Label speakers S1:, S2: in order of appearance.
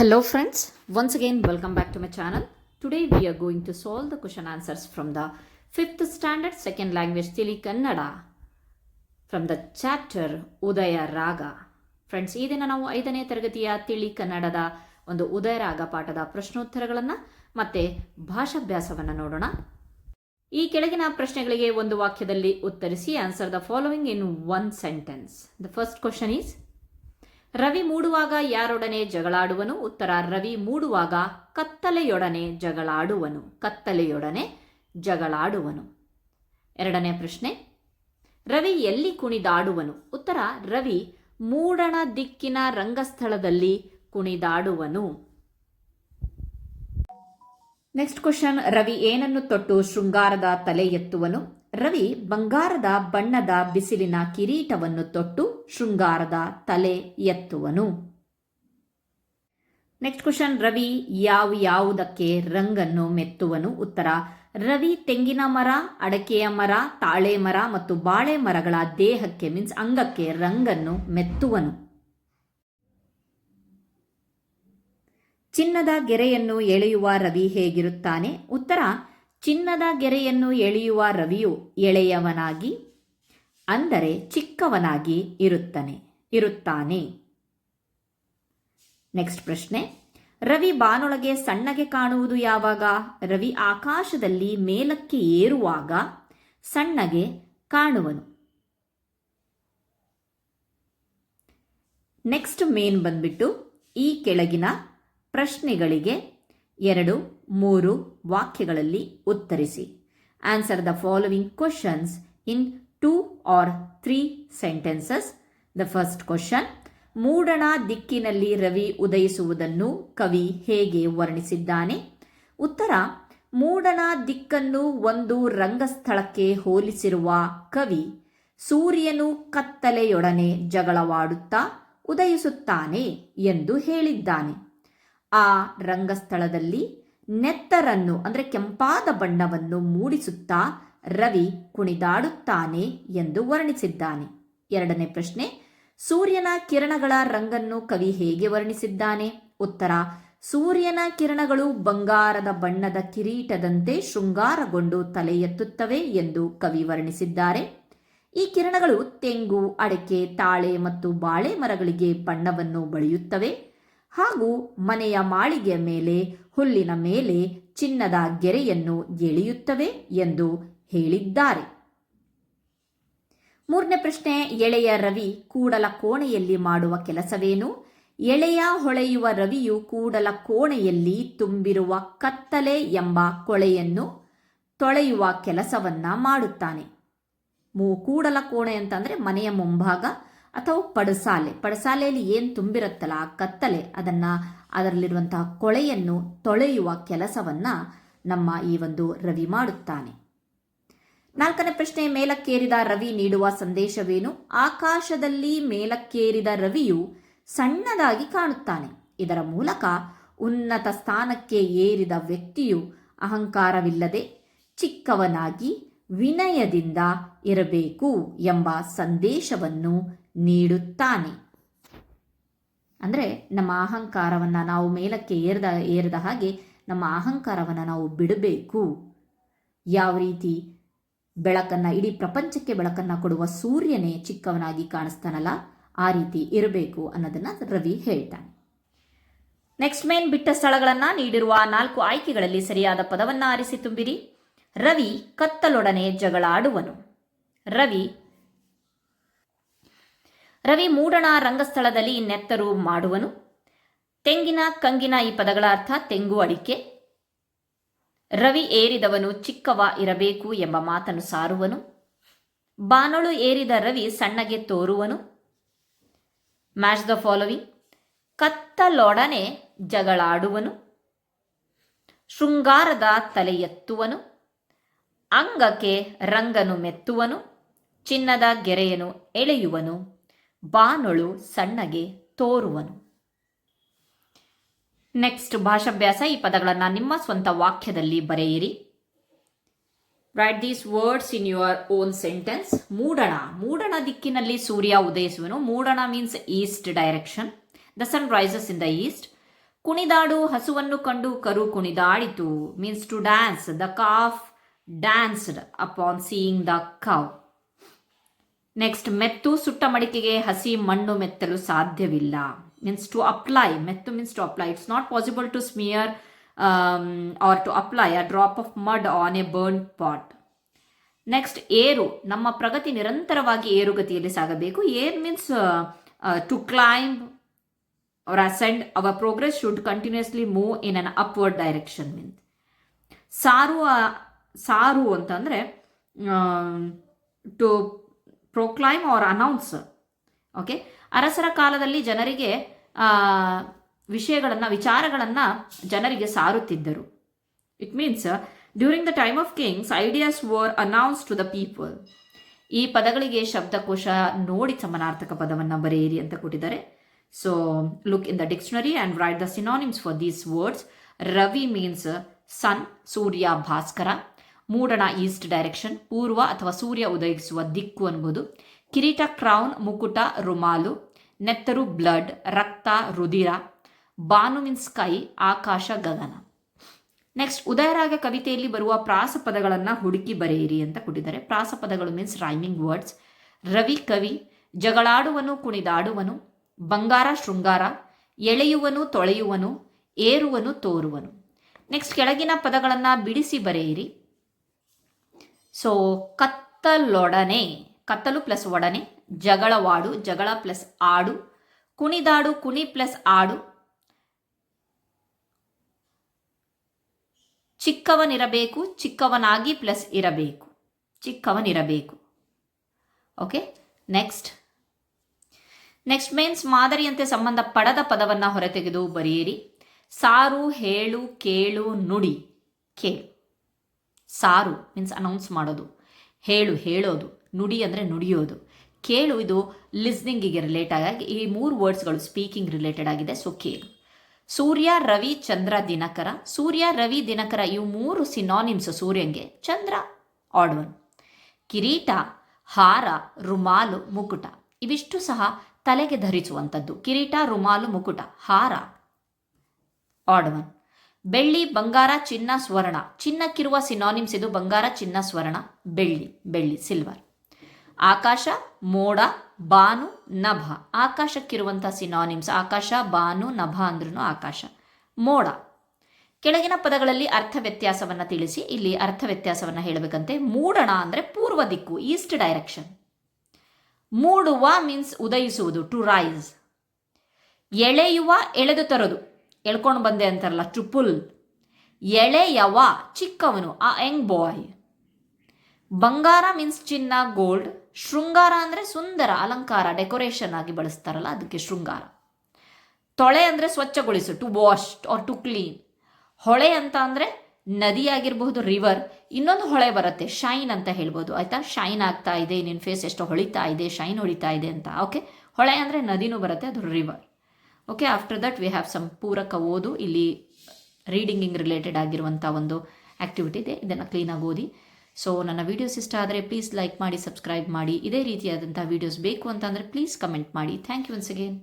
S1: Hello friends, once again welcome back to my channel. Today we are going to solve the question answers from the 5th standard second language Tili Kannada from the chapter Udaya Raga. Friends ಈ ದಿನ ನಾವು ಐದನೇ ತರಗತಿಯ ತಿಳಿ ಕನ್ನಡದ ಒಂದು ಉದಯ ರಾಗ ಪಾಠದ ಪ್ರಶ್ನೋತ್ತರಗಳನ್ನು ಮತ್ತೆ ಭಾಷಾಭ್ಯಾಸವನ್ನು ನೋಡೋಣ ಈ ಕೆಳಗಿನ ಪ್ರಶ್ನೆಗಳಿಗೆ ಒಂದು ವಾಕ್ಯದಲ್ಲಿ ಉತ್ತರಿಸಿ answer the following in one sentence the first question is Ravi ಮೂಡುವಾಗ ಯಾರೊಡನೆ ಜಗಳಾಡುವನು? ಉತ್ತರ, ರವಿ ಮೂಡುವಾಗ ಕತ್ತಲೆಯೊಡನೆ ಜಗಳಾಡುವನು. ಕತ್ತಲೆಯೊಡನೆ ಜಗಳಾಡುವನು. ಎರಡನೇ ಪ್ರಶ್ನೆ, ರವಿ ಎಲ್ಲಿ ಕುಣಿದಾಡುವನು? ಉತ್ತರ, ರವಿ ಮೂಡಣ ದಿಕ್ಕಿನ ರಂಗಸ್ಥಳದಲ್ಲಿ ಕುಣಿದಾಡುವನು. ನೆಕ್ಸ್ಟ್ ಕ್ವಶನ್ ರವಿ ಏನನ್ನು ತೊಟ್ಟು ಶೃಂಗಾರದ ತಲೆ ಎತ್ತುವನು? ರವಿ ಬಂಗಾರದ ಬಣ್ಣದ ಬಿಸಿಲಿನ ಕಿರೀಟವನ್ನು ತೊಟ್ಟು ಶೃಂಗಾರದ ತಲೆ ಎತ್ತುವನು. ನೆಕ್ಸ್ಟ್ ಕ್ವಶನ್ ರವಿ ಯಾವ ಯಾವುದಕ್ಕೆ ರಂಗನ್ನು ಮೆತ್ತುವನು? ಉತ್ತರ, ರವಿ ತೆಂಗಿನ ಮರ, ಅಡಕೆಯ ಮರ, ತಾಳೆ ಮರ ಮತ್ತು ಬಾಳೆ ಮರಗಳ ದೇಹಕ್ಕೆ ಮೀನ್ಸ್ ಅಂಗಕ್ಕೆ ರಂಗನ್ನು ಮೆತ್ತುವನು. ಚಿನ್ನದ ಗೆರೆಯನ್ನು ಎಳೆಯುವ ರವಿ ಹೇಗಿರುತ್ತಾನೆ? ಉತ್ತರ, ಚಿನ್ನದ ಗೆರೆಯನ್ನು ಎಳೆಯುವ ರವಿಯು ಎಳೆಯವನಾಗಿ ಅಂದರೆ ಚಿಕ್ಕವನಾಗಿ ಇರುತ್ತಾನೆ ಇರುತ್ತಾನೆ. ನೆಕ್ಸ್ಟ್ ಪ್ರಶ್ನೆ. ರವಿ ಬಾನೊಳಗೆ ಸಣ್ಣಗೆ ಕಾಣುವುದು ಯಾವಾಗ? ರವಿ ಆಕಾಶದಲ್ಲಿ ಮೇಲಕ್ಕೆ ಏರುವಾಗ ಸಣ್ಣಗೆ ಕಾಣುವನು. ನೆಕ್ಸ್ಟ್ ಮೇನ್ ಬಂದ್ಬಿಟ್ಟು ಈ ಕೆಳಗಿನ ಪ್ರಶ್ನೆಗಳಿಗೆ ಎರಡು, ಮೂರು ವಾಕ್ಯಗಳಲ್ಲಿ ಉತ್ತರಿಸಿ. Answer the following questions in two or three sentences the first question ಮೂಡಣ ದಿಕ್ಕಿನಲ್ಲಿ ರವಿ ಉದಯಿಸುವುದನ್ನು ಕವಿ ಹೇಗೆ ವರ್ಣಿಸಿದ್ದಾನೆ? ಉತ್ತರ, ಮೂಡಣ ದಿಕ್ಕನ್ನು ಒಂದು ರಂಗಸ್ಥಳಕ್ಕೆ ಹೋಲಿಸಿರುವ ಕವಿ ಸೂರ್ಯನು ಕತ್ತಲೆಯೊಡನೆ ಜಗಳವಾಡುತ್ತಾ ಉದಯಿಸುತ್ತಾನೆ ಎಂದು ಹೇಳಿದ್ದಾನೆ. ಆ ರಂಗಸ್ಥಳದಲ್ಲಿ ನೆತ್ತರನ್ನು, ಅಂದರೆ ಕೆಂಪಾದ ಬಣ್ಣವನ್ನು ಮೂಡಿಸುತ್ತಾ ರವಿ ಕುಣಿದಾಡುತ್ತಾನೆ ಎಂದು ವರ್ಣಿಸಿದ್ದಾನೆ. ಎರಡನೇ ಪ್ರಶ್ನೆ, ಸೂರ್ಯನ ಕಿರಣಗಳ ರಂಗನ್ನು ಕವಿ ಹೇಗೆ ವರ್ಣಿಸಿದ್ದಾನೆ? ಉತ್ತರ, ಸೂರ್ಯನ ಕಿರಣಗಳು ಬಂಗಾರದ ಬಣ್ಣದ ಕಿರೀಟದಂತೆ ಶೃಂಗಾರಗೊಂಡು ತಲೆ ಎತ್ತುತ್ತವೆ ಎಂದು ಕವಿ ವರ್ಣಿಸಿದ್ದಾರೆ. ಈ ಕಿರಣಗಳು ತೆಂಗು, ಅಡಕೆ, ತಾಳೆ ಮತ್ತು ಬಾಳೆ ಮರಗಳಿಗೆ ಬಣ್ಣವನ್ನು ಬಳಿಯುತ್ತವೆ. ಹಾಗೂ ಮನೆಯ ಮಾಳಿಗೆಯ ಮೇಲೆ, ಹುಲ್ಲಿನ ಮೇಲೆ ಚಿನ್ನದ ಗೆರೆಯನ್ನು ಎಳೆಯುತ್ತವೆ ಎಂದು ಹೇಳಿದ್ದಾರೆ. ಮೂರನೇ ಪ್ರಶ್ನೆ, ಎಳೆಯ ರವಿ ಕೂಡಲ ಕೋಣೆಯಲ್ಲಿ ಮಾಡುವ ಕೆಲಸವೇನು? ಎಳೆಯ ಹೊಳೆಯುವ ರವಿಯು ಕೂಡಲ ಕೋಣೆಯಲ್ಲಿ ತುಂಬಿರುವ ಕತ್ತಲೆ ಎಂಬ ಕೊಳೆಯನ್ನು ತೊಳೆಯುವ ಕೆಲಸವನ್ನ ಮಾಡುತ್ತಾನೆ. ಮೂ ಕೂಡಲ ಕೋಣೆ ಅಂತಂದ್ರೆ ಮನೆಯ ಮುಂಭಾಗ ಅಥವಾ ಪಡಸಾಲೆ. ಪಡಸಾಲೆಯಲ್ಲಿ ಏನು ತುಂಬಿರುತ್ತಲ್ಲ ಆ ಕತ್ತಲೆ, ಅದನ್ನ ಅದರಲ್ಲಿರುವಂತಹ ಕೊಳೆಯನ್ನು ತೊಳೆಯುವ ಕೆಲಸವನ್ನ ನಮ್ಮ ಈ ಒಂದು ರವಿ ಮಾಡುತ್ತಾನೆ. ನಾಲ್ಕನೇ ಪ್ರಶ್ನೆ, ಮೇಲಕ್ಕೇರಿದ ರವಿ ನೀಡುವ ಸಂದೇಶವೇನು? ಆಕಾಶದಲ್ಲಿ ಮೇಲಕ್ಕೇರಿದ ರವಿಯು ಸಣ್ಣದಾಗಿ ಕಾಣುತ್ತಾನೆ. ಇದರ ಮೂಲಕ ಉನ್ನತ ಸ್ಥಾನಕ್ಕೆ ಏರಿದ ವ್ಯಕ್ತಿಯು ಅಹಂಕಾರವಿಲ್ಲದೆ ಚಿಕ್ಕವನಾಗಿ ವಿನಯದಿಂದ ಇರಬೇಕು ಎಂಬ ಸಂದೇಶವನ್ನು ನೀಡುತ್ತಾನೆ. ಅಂದರೆ ನಮ್ಮ ಅಹಂಕಾರವನ್ನು ನಾವು ಮೇಲಕ್ಕೆ ಏರಿದ ಏರಿದ ಹಾಗೆ ನಮ್ಮ ಅಹಂಕಾರವನ್ನು ನಾವು ಬಿಡಬೇಕು. ಯಾವ ರೀತಿ? ಬೆಳಕನ್ನು, ಇಡೀ ಪ್ರಪಂಚಕ್ಕೆ ಬೆಳಕನ್ನು ಕೊಡುವ ಸೂರ್ಯನೇ ಚಿಕ್ಕವನಾಗಿ ಕಾಣಿಸ್ತಾನಲ್ಲ, ಆ ರೀತಿ ಇರಬೇಕು ಅನ್ನೋದನ್ನ ರವಿ ಹೇಳ್ತಾನೆ. ನೆಕ್ಸ್ಟ್ ಮೇನ್ ಬಿಟ್ಟ ಸ್ಥಳಗಳನ್ನು ನೀಡಿರುವ ನಾಲ್ಕು ಆಯ್ಕೆಗಳಲ್ಲಿ ಸರಿಯಾದ ಪದವನ್ನು ಆರಿಸಿ ತುಂಬಿರಿ. ರವಿ ಕತ್ತಲೊಡನೆ ಜಗಳಾಡುವನು. ರವಿ ರವಿ ಮೂಡಣ ರಂಗಸ್ಥಳದಲ್ಲಿ ನೆತ್ತರು ಮಾಡುವನು. ತೆಂಗಿನ ಕಂಗಿನ ಈ ಪದಗಳ ಅರ್ಥ ತೆಂಗು ಅಡಿಕೆ. ರವಿ ಏರಿದವನು ಚಿಕ್ಕವ ಇರಬೇಕು ಎಂಬ ಮಾತನ್ನು ಸಾರುವನು. ಬಾನೊಳು ಏರಿದ ರವಿ ಸಣ್ಣಗೆ ತೋರುವನು. ಮ್ಯಾಚ್ ದ ಫಾಲೋವಿಂಗ್ ಕತ್ತಲೊಡನೆ ಜಗಳಾಡುವನು. ಶೃಂಗಾರದ ತಲೆ ಎತ್ತುವನು. ಅಂಗಕ್ಕೆ ರಂಗನು ಮೆತ್ತುವನು. ಚಿನ್ನದ ಗೆರೆಯನು ಎಳೆಯುವನು. ಬಾನೊಳು ಸಣ್ಣಗೆ ತೋರುವನು. ನೆಕ್ಸ್ಟ್ ಭಾಷಾಭ್ಯಾಸ. ಈ ಪದಗಳನ್ನು ನಿಮ್ಮ ಸ್ವಂತ ವಾಕ್ಯದಲ್ಲಿ ಬರೆಯಿರಿ. Write these words in your own sentence ಮೂಡಣ. ಮೂಡಣ ದಿಕ್ಕಿನಲ್ಲಿ ಸೂರ್ಯ ಉದಯಿಸುವನು. ಮೂಡಣ means east direction the sun rises in the east ಕುಣಿದಾಡು ಹಸುವನ್ನು ಕಂಡು ಕರು ಕುಣಿದಾಡಿತು. Means to dance the calf danced upon seeing the cow next ಮೆತ್ತು ಸುಟ್ಟ ಮಡಿಕೆಗೆ ಹಸಿ ಮಣ್ಣು ಮೆತ್ತಲು ಸಾಧ್ಯವಿಲ್ಲ. Means to apply ಮೆತ್ತು means to apply not not possible to smear or to apply a drop of mud on a burn pot next ಏರು ನಮ್ಮ ಪ್ರಗತಿ ನಿರಂತರವಾಗಿ ಏರುಗತಿಯಲ್ಲಿ ಸಾಗಬೇಕು. Air means to climb or ascend our progress should continuously move in an upward direction means ಸಾರು ಸಾರು ಅಂತಂದರೆ to proclaim or announce okay ಅರಸರ ಕಾಲದಲ್ಲಿ ಜನರಿಗೆ ವಿಷಯಗಳನ್ನು, ವಿಚಾರಗಳನ್ನು ಜನರಿಗೆ ಸಾರುತ್ತಿದ್ದರು. It means during the time of kings ideas were announce to the people ಈ ಪದಗಳಿಗೆ ಶಬ್ದಕೋಶ ನೋಡಿ ಸಮನಾರ್ಥಕ ಪದವನ್ನು ಬರೆಯಿರಿ ಅಂತ ಕೊಟ್ಟಿದ್ದಾರೆ. So look in the dictionary and write the synonyms for these words Ravi means sun, ಸೂರ್ಯ, ಭಾಸ್ಕರ. ಮೂಡಣ ಈಸ್ಟ್ ಡೈರೆಕ್ಷನ್ ಪೂರ್ವ ಅಥವಾ ಸೂರ್ಯ ಉದಯಿಸುವ ದಿಕ್ಕು ಅನ್ಬೋದು. ಕಿರೀಟ ಕ್ರೌನ್, ಮುಕುಟ, ರುಮಾಲು, ನೆತ್ತರು, ಬ್ಲಡ್, ರಕ್ತ ರುದಿರ ಬಾನು ಮೀನ್ಸ್ ಸ್ಕೈ ಆಕಾಶ, ಗಗನ. ನೆಕ್ಸ್ಟ್, ಉದಯರಾಗ ಕವಿತೆಯಲ್ಲಿ ಬರುವ ಪ್ರಾಸ ಪದಗಳನ್ನು ಹುಡುಕಿ ಬರೆಯಿರಿ ಅಂತ ಕೊಟ್ಟಿದ್ದಾರೆ. ಪ್ರಾಸ ಪದಗಳು ಮೀನ್ಸ್ ರೈಮಿಂಗ್ ವರ್ಡ್ಸ್. ರವಿ ಕವಿ, ಜಗಳಾಡುವನು, ಕುಣಿದಾಡುವನು, ಬಂಗಾರ, ಶೃಂಗಾರ, ಎಳೆಯುವನು, ತೊಳೆಯುವನು, ಏರುವನು, ತೋರುವನು. ನೆಕ್ಸ್ಟ್, ಕೆಳಗಿನ ಪದಗಳನ್ನು ಬಿಡಿಸಿ ಬರೆಯಿರಿ. ಸೊ, ಕತ್ತಲೊಡನೆ. ಕತ್ತಲು ಪ್ಲಸ್ ಒಡನೆ ಜಗಳವಾಡು ಜಗಳ ಪ್ಲಸ್ ಆಡು, ಕುಣಿದಾಡು, ಕುಣಿ ಪ್ಲಸ್ ಆಡು. ಚಿಕ್ಕವನಿರಬೇಕು, ಚಿಕ್ಕವನಾಗಿ ಪ್ಲಸ್ ಇರಬೇಕು. ಚಿಕ್ಕವನಿರಬೇಕು. Okay, next. ನೆಕ್ಸ್ಟ್ ಮೀನ್ಸ್ ಮಾದರಿಯಂತೆ ಸಂಬಂಧ ಪಡದ ಪದವನ್ನು ಹೊರತೆಗೆದು ಬರೆಯಿರಿ. ಸಾರು, ಹೇಳು, ಕೇಳು, ನುಡಿ. ಕೇಳು. ಸಾರು ಮೀನ್ಸ್ ಅನೌನ್ಸ್ ಮಾಡೋದು. ಹೇಳು, ಹೇಳೋದು. ನುಡಿ ಅಂದರೆ ನುಡಿಯೋದು. ಕೇಳು, ಇದು ಲಿಸ್ನಿಂಗಿಗೆ ರಿಲೇಟ್ ಆಗಿ, ಈ ಮೂರು ವರ್ಡ್ಸ್ಗಳು ಸ್ಪೀಕಿಂಗ್ ರಿಲೇಟೆಡ್ ಆಗಿದೆ ಸೊ ಕೇಳು. ಸೂರ್ಯ, ರವಿ, ಚಂದ್ರ, ದಿನಕರ. ಸೂರ್ಯ, ರವಿ, ದಿನಕರ, ಇವು ಮೂರು ಸಿನಾನಿಮ್ಸ್ ಸೂರ್ಯಂಗೆ. ಚಂದ್ರ ಆಡ್ ಒನ್ ಕಿರೀಟ, ಹಾರ, ರುಮಾಲು, ಮುಕುಟ. ಇವಿಷ್ಟು ಸಹ ತಲೆಗೆ ಧರಿಸುವಂಥದ್ದು. ಕಿರೀಟ, ರುಮಾಲು, ಮುಕುಟ, ಹಾರ ಆಡ್ ಒನ್ ಬೆಳ್ಳಿ, ಬಂಗಾರ, ಚಿನ್ನ, ಸ್ವರ್ಣ. ಚಿನ್ನಕ್ಕಿರುವ ಸಿನಾನಿಮ್ಸ್ ಇದು ಬಂಗಾರ, ಚಿನ್ನ, ಸ್ವರ್ಣ, ಬೆಳ್ಳಿ ಬೆಳ್ಳಿ ಸಿಲ್ವರ್ ಆಕಾಶ, ಮೋಡ, ಬಾನು, ನಭ. ಆಕಾಶಕ್ಕಿರುವಂಥ ಸಿನಾನಿಮ್ಸ್ ಆಕಾಶ, ಬಾನು, ನಭ ಅಂದ್ರೂ ಆಕಾಶ. ಮೋಡ. ಕೆಳಗಿನ ಪದಗಳಲ್ಲಿ ಅರ್ಥ ವ್ಯತ್ಯಾಸವನ್ನು ತಿಳಿಸಿ, ಇಲ್ಲಿ ಅರ್ಥ ವ್ಯತ್ಯಾಸವನ್ನು ಹೇಳಬೇಕಂತೆ. ಮೂಡಣ ಅಂದರೆ ಪೂರ್ವ ದಿಕ್ಕು, ಈಸ್ಟ್ ಡೈರೆಕ್ಷನ್. ಮೂಡುವ ಮೀನ್ಸ್ ಉದಯಿಸುವುದು, ಟು ರೈಸ್. ಎಳೆಯುವ, ಎಳೆದು ತರೋದು. ಎಳ್ಕೊಂಡು ಬಂದೆ ಅಂತಾರಲ್ಲ ಟು ಪುಲ್ ಎಳೆಯವ, ಚಿಕ್ಕವನು, ಆ ಯಂಗ್ ಬಾಯ್. ಬಂಗಾರ ಮೀನ್ಸ್ ಚಿನ್ನ, ಗೋಲ್ಡ್. ಶೃಂಗಾರ ಅಂದರೆ ಸುಂದರ, ಅಲಂಕಾರ, ಡೆಕೋರೇಷನ್ ಆಗಿ ಬಳಸ್ತಾರಲ್ಲ, ಅದಕ್ಕೆ ಶೃಂಗಾರ. ತೊಳೆ ಅಂದರೆ ಸ್ವಚ್ಛಗೊಳಿಸು to wash or to clean ಹೊಳೆ ಅಂತ ಅಂದರೆ ನದಿ ಆಗಿರಬಹುದು ರಿವರ್ ಇನ್ನೊಂದು ಹೊಳೆ ಬರುತ್ತೆ ಶೈನ್ ಅಂತ ಹೇಳ್ಬೋದು. ಆಯಿತಾ? ಶೈನ್ ಆಗ್ತಾ ಇದೆ ನಿನ್ನ ಫೇಸ್ ಎಷ್ಟು ಹೊಳಿತಾ ಇದೆ ಶೈನ್ ಹೊಳಿತಾ ಇದೆ ಅಂತ. ಓಕೆ ಹೊಳೆ ಅಂದರೆ ನದಿನೂ ಬರುತ್ತೆ, ಅದು river okay after that we have some ಪೂರಕ ಓದು. ಇಲ್ಲಿ ರೀಡಿಂಗಿಂಗ್ ರಿಲೇಟೆಡ್ ಆಗಿರುವಂಥ ಒಂದು ಆ್ಯಕ್ಟಿವಿಟಿ ಇದೆ. ಇದನ್ನು ಕ್ಲೀನಾಗಿ ಓದಿ. ಸೊ ನನ್ನ ವೀಡಿಯೋಸ್ ಇಷ್ಟ ಆದರೆ ಪ್ಲೀಸ್ ಲೈಕ್ ಮಾಡಿ ಸಬ್ಸ್ಕ್ರೈಬ್ ಮಾಡಿ. ಇದೇ ರೀತಿಯಾದಂಥ ವೀಡಿಯೋಸ್ ಬೇಕು ಅಂತಂದರೆ ಪ್ಲೀಸ್ ಕಮೆಂಟ್ ಮಾಡಿ. Thank you once again